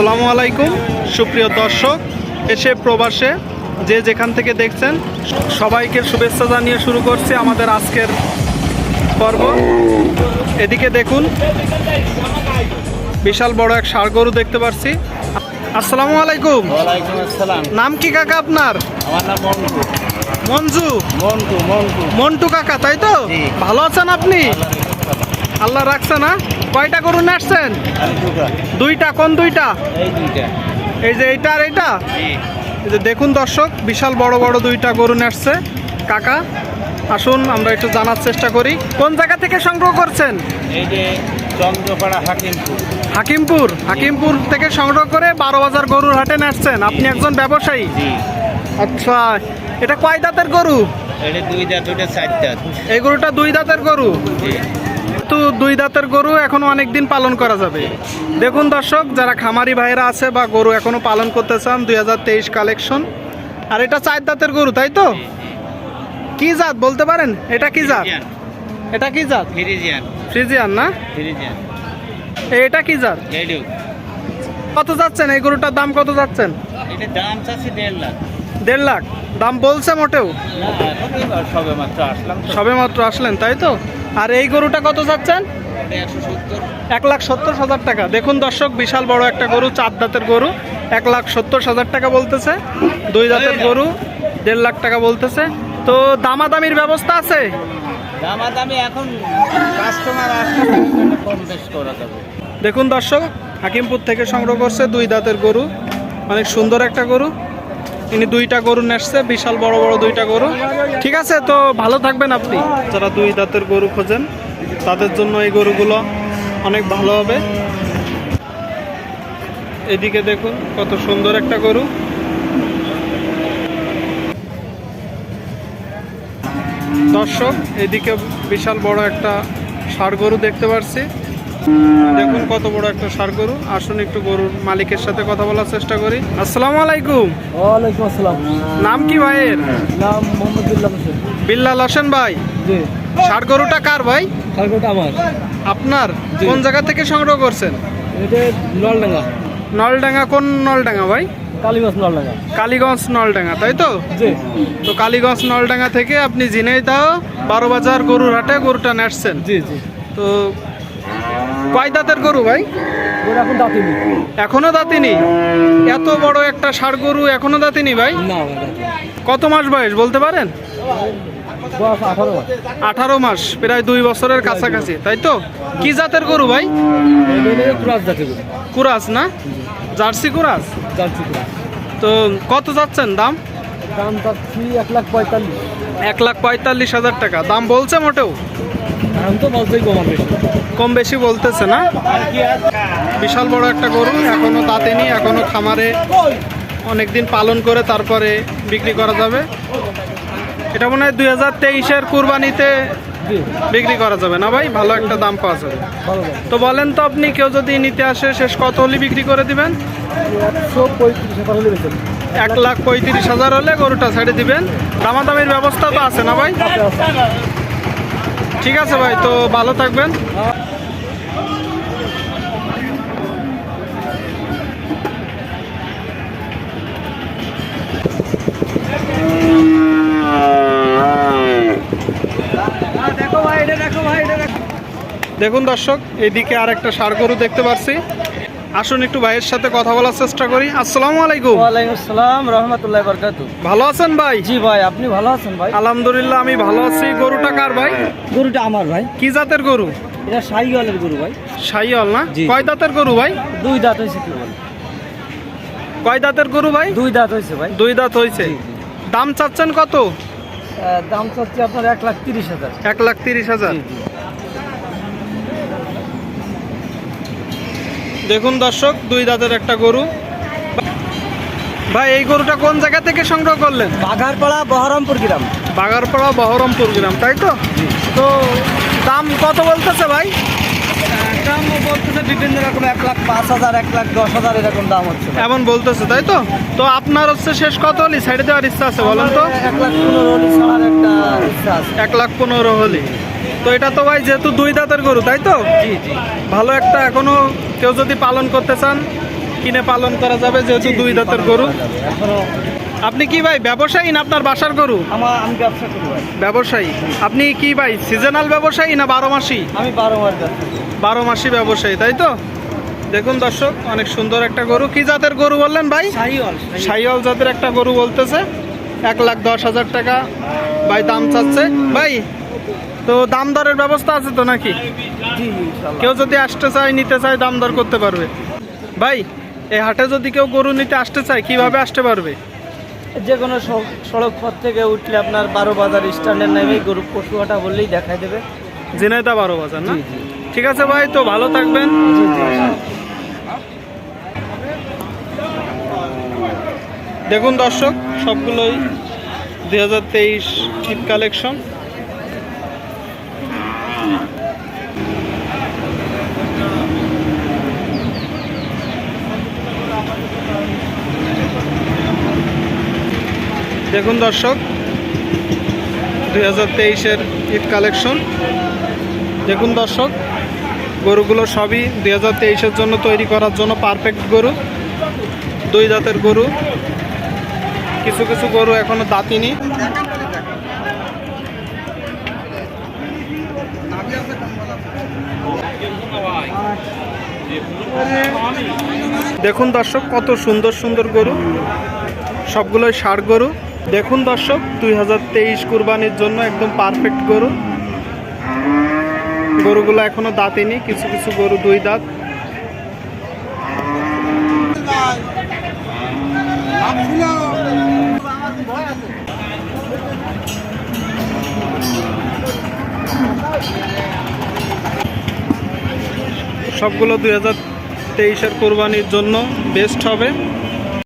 আসসালামু আলাইকুম সুপ্রিয় দর্শক এসে প্রবাসে যে যেখান থেকে দেখছেন সবাইকে শুভেচ্ছা জানিয়ে শুরু করছি আমাদের আজকের পর্ব। এদিকে দেখুন বিশাল বড় এক ষাড় গরু দেখতে পাচ্ছি আসসালামু আলাইকুম। নাম কি কাকা আপনার? আমার নাম মন্টু। মঞ্জু মন্টু মন্টু। মন্টু কাকা তাই তো? ভালো আছেন আপনি? আল্লাহ রাখছে না? কয়টা গরু আমি দুইটা কোন দুইটা? এই এই যে এইটা আর এইটা? এই যে দেখুন দর্শক বিশাল বড় বড় দুইটা গরু আসছে। কাকা আসুন আমরা একটু জানার চেষ্টা করি। কোন জায়গা থেকে সংগ্রহ করছেন? এই যে চন্দ্রপাড়া হাকিমপুর। হাকিমপুর। হাকিমপুর থেকে সংগ্রহ করে বারো হাজার গরুর হাটে নাচছেন আপনি একজন ব্যবসায়ী। আচ্ছা এটা কয় দাঁতের গরু? এটা দুই দাঁত দুইটা চার দাঁত। এই গরুটা দুই দাঁতের গরু? জি তো দুই দাঁতের গরু এখনও অনেক দিন পালন করা যাবে। দেখুন দর্শক যারা খামারি ভাইরা আছে বা গরু এখনও পালন করতে চান দুই হাজার তেইশ কালেকশন আর এটা চার দাঁতের গরু তাই তো? কি জাত বলতে পারেন? এটা কি জাত? এটা কি জাত? ফ্রিজিয়ান। ফ্রিজিয়ান না? ফ্রিজিয়ান। এটা কি জাত? কত যাচ্ছেন? এই গরুটার দাম কত যাচ্ছেন? এটা দাম চাচ্ছি দেড় লাখ। দেড় লাখ। দাম বলছে মোটেও। সবে মাত্র আসলেন তাই তো? আর এই গরুটা কত সত্তর এক লাখ সত্তর হাজার টাকা। দেখুন দর্শক বিশাল বড় একটা গরু চার দাঁতের গরু। এক লাখ সত্তর হাজার টাকা বলতেছে দুই দাঁতের গরু দেড় লাখ টাকা বলতেছে। তো দামাদামির ব্যবস্থা আছে? দামাদামি এখন কাস্টমার কম বেশ করা যাবে। দেখুন দর্শক হাকিমপুর থেকে সংগ্রহ করছে দুই দাঁতের গরু। অনেক সুন্দর একটা গরু। ইনি দুইটা গরু নেসছে বিশাল বড় বড় দুইটা গরু। ঠিক আছে, তো ভালো থাকবেন আপনি। যারা দুই দাঁতের গরু খোঁজেন, তাদের জন্য এই গরুগুলো অনেক ভালো হবে। এদিকে দেখুন, কত সুন্দর একটা গরু। দর্শক, এদিকে বিশাল বড় একটা ষাড় গরু দেখতে পাচ্ছি দেখুন কত বড় একটা ষাড় গরু। আসুন একটু গরুর মালিকের সাথে কথা বলার চেষ্টা করি। আসসালামু আলাইকুম। ওয়ালাইকুম আসসালাম। নাম কি ভাইয়ের? নাম মোহাম্মদ বিল্লাহ হোসেন। বিল্লাল হোসেন ভাই? জি। ষাড় গরুটা কার ভাই? খালকোটা আমার। আপনার। কোন জায়গা থেকে সংগ্রহ করছেন? এটা নলডাঙ্গা। নলডাঙ্গা কোন নলডাঙ্গা ভাই? কালীগঞ্জ নলডাঙ্গা। কালীগঞ্জ নলডাঙ্গা তাই তো? জি। তো কালীগঞ্জ নলডাঙ্গা থেকে আপনি ঝিনাইদহ বারো বাজার গরুর হাটে গরুটা নেটছেন জি জি। তো কয় দাঁতের গরু ভাই? এখন দাঁতিনি। এখনও দাঁতিনি? এত বড় একটা ষাড় গরু এখনও দাঁতিনি ভাই? কত মাস বয়স বলতে পারেন? আঠারো মাস। প্রায় দুই বছরের কাছাকাছি তাই তো? কি জাতের গরু ভাই? ক্রাস জাতি কুরাস না? জার্সি কুরাস? জার্সি তো কত যাচ্ছেন দাম? দাম চাচ্ছি এক লাখ পঁয়তাল্লিশ। এক লাখ পঁয়তাল্লিশ হাজার টাকা। দাম বলছে মোটেও? এখন তো বলতেই কমার বেশি। কম বেশি বলতেছে না? বিশাল বড় একটা গরু এখনও দাঁতেনি এখনও খামারে অনেকদিন পালন করে তারপরে বিক্রি করা যাবে। এটা মনে হয় দুই হাজার তেইশের কুরবানিতে বিক্রি করা যাবে না ভাই? ভালো একটা দাম পাওয়া যাবে। তো বলেন তো আপনি কেউ যদি নিতে আসে শেষ কত হলে বিক্রি করে দিবেন? এক লাখ পঁয়ত্রিশ হাজার হলে গরুটা ছেড়ে দিবেন। দামাদামির ব্যবস্থা তো আছে না ভাই? ঠিক আছে ভাই, তো ভালো থাকবেন। দেখুন দর্শক, এদিকে আর একটা ষাড় গরু দেখতে পাচ্ছি আসুন একটু ভাইয়ের সাথে কথা বলার চেষ্টা করি। আসসালামু আলাইকুম। ওয়ালাইকুম আসসালাম রহমতুল্লাহ বরকাতু ভালো আছেন ভাই? জি ভাই আপনি ভালো আছেন ভাই? আলহামদুলিল্লাহ আমি ভালো আছি। গরুটা কার ভাই? গরুটা আমার ভাই। কি জাতের গরু? এটা সাইওয়ালের গরু ভাই। সাইয়াল না? কয় দাঁতের গরু ভাই? দুই দাঁত হয়েছে কি বল কয় দাঁতের গরু ভাই? দুই দাঁত হয়েছে ভাই। দুই দাঁত হয়েছে। দাম চাচ্ছেন কত? দাম চাচ্ছে আপনার এক লাখ তিরিশ হাজার। এক লাখ তিরিশ হাজার জি, জি। দেখুন দর্শক দুই দাঁতের একটা গরু। ভাই এই গরুটা কোন জায়গা থেকে সংগ্রহ করলেন? বাঘারপাড়া বহরমপুর গ্রাম। বাগারপাড়া বহরমপুর গ্রাম তাই তো? তো দাম কত বলতেছে ভাই? দাম বলতেছে বিভিন্ন রকম এক লাখ পাঁচ হাজার এক লাখ দশ হাজার এরকম দাম হচ্ছে এমন বলতেছে তাই তো? তো আপনার হচ্ছে শেষ কত হলি? সাইডে দেওয়ার ইচ্ছা আছে বলেন তো। এক লাখ পনেরো হলে ছাড়ার একটা ইচ্ছা আছে। এক লাখ পনেরো হলি। তো এটা তো ভাই যেহেতু দুই দাঁতের গরু তাই তো? জি জি। ভালো একটা এখনও কেউ যদি পালন করতে চান কিনে পালন করা যাবে যেহেতু দুই দাঁতের গরু। এখনও আপনি কি ভাই ব্যবসায়ী না আপনার বাসার গরু? আমার আমি ব্যবসা করি ভাই। ব্যবসায়ী। আপনি কি ভাই সিজনাল ব্যবসায়ী না বারো মাসি? আমি বারো মাস বারো মাসি ব্যবসায়ী তাই তো? দেখুন দর্শক অনেক সুন্দর একটা গরু। কি জাতের গরু বললেন ভাই? সাইওয়াল জাতের একটা গরু বলতেছে। এক লাখ দশ হাজার টাকা ভাই দাম চাচ্ছে। ভাই তো দাম দরের ব্যবস্থা আছে তো নাকি? কেউ যদি আসতে চায় নিতে চায় দাম দর করতে পারবে। ভাই এই হাটে যদি কেউ গরু নিতে আসতে চায় কীভাবে আসতে পারবে? যে কোনো সড়ক পথ থেকে উঠলে আপনার বারো বাজার স্ট্যান্ডের নেমে গরু পশুহাটা বললেই দেখাই দেবে। জিনাইদা বারো বাজার না। ঠিক আছে ভাই তো ভালো থাকবেন। দেখুন দর্শক সবগুলোই দুই হাজার তেইশ ঈদ কালেকশন। দেখুন দর্শক, দুই হাজার তেইশের ঈদ কালেকশন। দেখুন দর্শক, গরুগুলো সবই দুই হাজার তেইশের জন্য তৈরি করার জন্য পারফেক্ট গরু, দুই দাঁতের গরু। কিছু কিছু গরু এখনও দাঁতিনি। দেখুন দর্শক, কত সুন্দর সুন্দর গরু। সবগুলোই ষাড় গরু। দেখুন দর্শক, দুই হাজার তেইশ কুরবানির জন্য একদম পারফেক্ট গরু। গরুগুলো এখনও দাঁতিনি কিছু কিছু গরু দুই দাঁত। সবগুলো দুই হাজার তেইশের কোরবানির জন্য বেস্ট হবে।